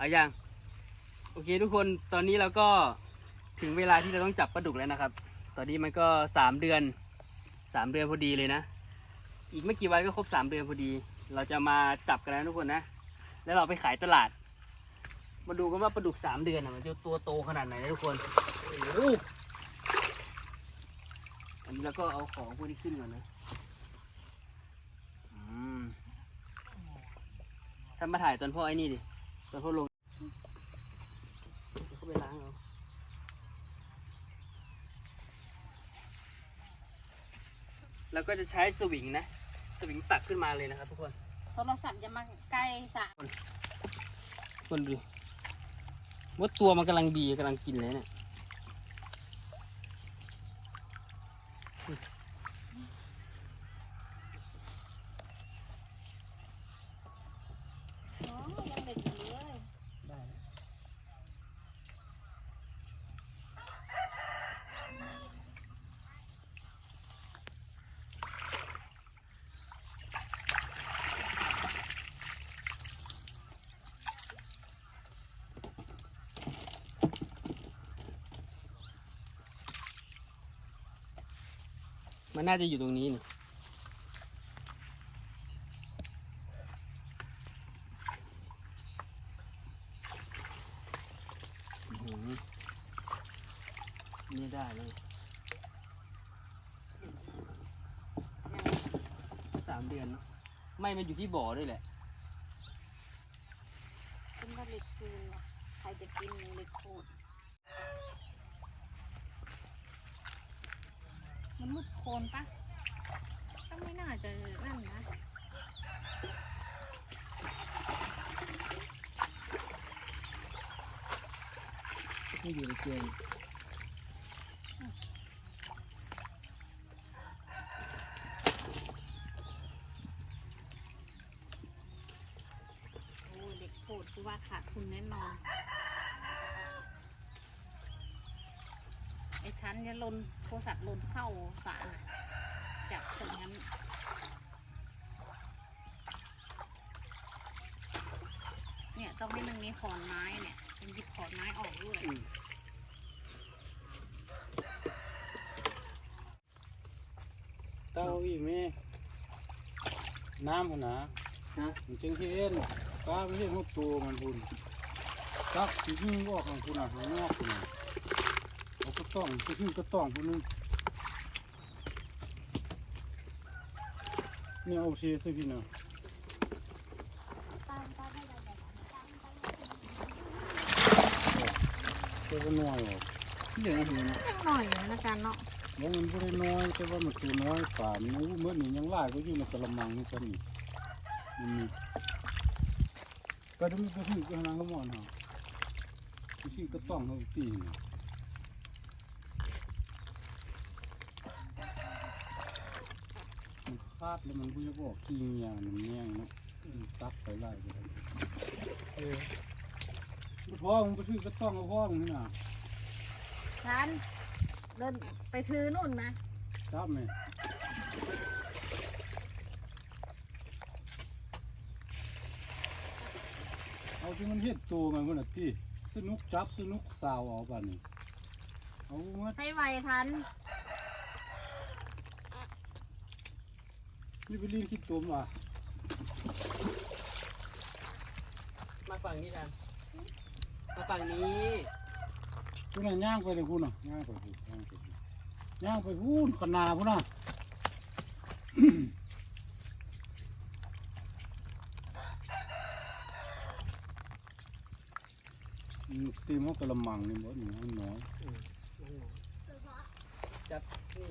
เอาอยังโอเคทุกคนตอนนี้เราก็ถึงเวลาที่เราต้องจับปลาดุกแล้วนะครับ ตอนนี้มันก็สามเดือนสามเดือนพอดีเลยนะ อีกไม่กี่วันก็ครบสามเดือนพอดี เราจะมาจับกันแล้วทุกคนนะ แล้วเราไปขายตลาด มาดูกันว่าปลาดุกสามเดือนมันจะตัวโตขนาดไหนนะทุกคนโอ้โหอันนี้เราก็เอาของพวกนี้ขึ้นก่อนนะท่านมาถ่ายตอนพ่อไอ้นี่ดิ ตอนพ่อลงเขาไปล้างเอาแล้ว ก็จะใช้สวิงนะ สวิงตักขึ้นมาเลยนะครับทุกคนโทรศัพท์จะมาใกล้สระคนดูว่าตัวมันกำลังดีกำลังกินเลยเนี่ย อ๋อยังเด็กอยู่เลย ได้ มันน่าจะอยู่ตรงนี้นี่หือนี่ได้เลยสามเดือนเนอะไม่มันอยู่ที่บ่อด้วยแหละเป็นว่าเล็กคืนใครจะกินเล็กโคตร มันมุดโคนปะก็ไม่น่าจะนั่นนะไม่อยู่ในเกณฑ์โอ้ยเล็กโคตรคือว่าขาดทุนแน่นอน ไอ้ทันจะลนโทรศัพท์ลนเข้าสระน่ะจับตรงนั้นเนี่ยต้องให้มันมีขอนไม้เนี่ยเป็นหยิบขอนไม้ออกด้วยอืมเต้าอีแม่น้ำขนาดนะมันจึงเห็นปลาไม่เห็นหัวตัวมันพุ่นตักสิยิงออกของพุ่นอะข้างนอกพุ่นน่ะเอาก็ ต้องสิยิงก็ต้องพุ่นนึงนี่เอาเชสิพี่น่ะเจ้าก็น้อยออกเหลืองหูนะหน่อยนะจ๊ะเนาะแล้วมันไม่ได้น้อยแต่ว่ามันคือน้อยป่ามันอู้เมื่อนี่ยังหลายก็อยู่ในกระมังนี่ก็มีมันมีก็ต้องมีกระถิ่นกระนังก็มอนเหรอที่ก็ต้องเขาตีนะมันคาดแล้วมันก็จะบอกขี้เงียงมันเงียงเนาะมันตักไปไล่ไปเลยเออพ่อมึงไปซื้อกระต้องกับพ่อมึงนี่นะฉันเดินไปถือนู่นนะจับไหมเอาที่มันเห็ดตัวมันคนน่ะที่สนุกจับสนุกสาวเอาบ้านนี่เอามาให้ไวทัน นี่ไปลีนคิดตัวมามาฝั่งนี้กันมาฝั่งนี้คุณน่ะย่างไปเลยคุณน่ะย่างไปพูย่างไปพูย่างไปพูนขนาดพูน่ะอืมตีมันกระมังนี่บ่นี่มันน้อยจับนี่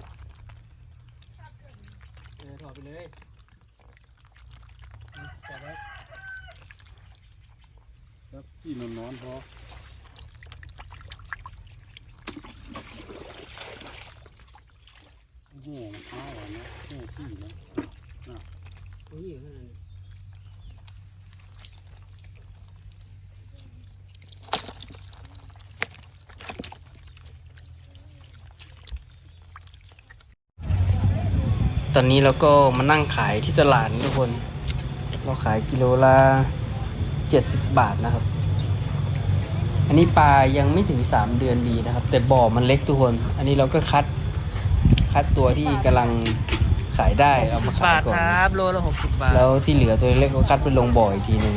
เลยถอดไปเลยจับไว้ครับสี่นอนนอนพอโอ้โหมันอ้าวอะนะโอ้โหพี่นะ นี่อยู่ข้างในต อนนี้เราก็มานั่งขายที่ตลาดนะทุกคน เราขายกิโลละ70บาทนะครับ อันนี้ปลายังไม่ถึงสามเดือนดีนะครับ แต่บ่อมันเล็กทุกคน อันนี้เราก็คัดคัดตัวที่กำลังขายได้เอามาขายก่อนโลละหกสิบบาท แล้วที่เหลือตัวเล็กก็คัดไปลงบ่ออีกทีหนึ่ง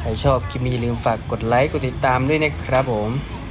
ใครชอบคลิปนี้อย่าลืมฝากกดไลค์กดติดตามด้วยนะครับผมอ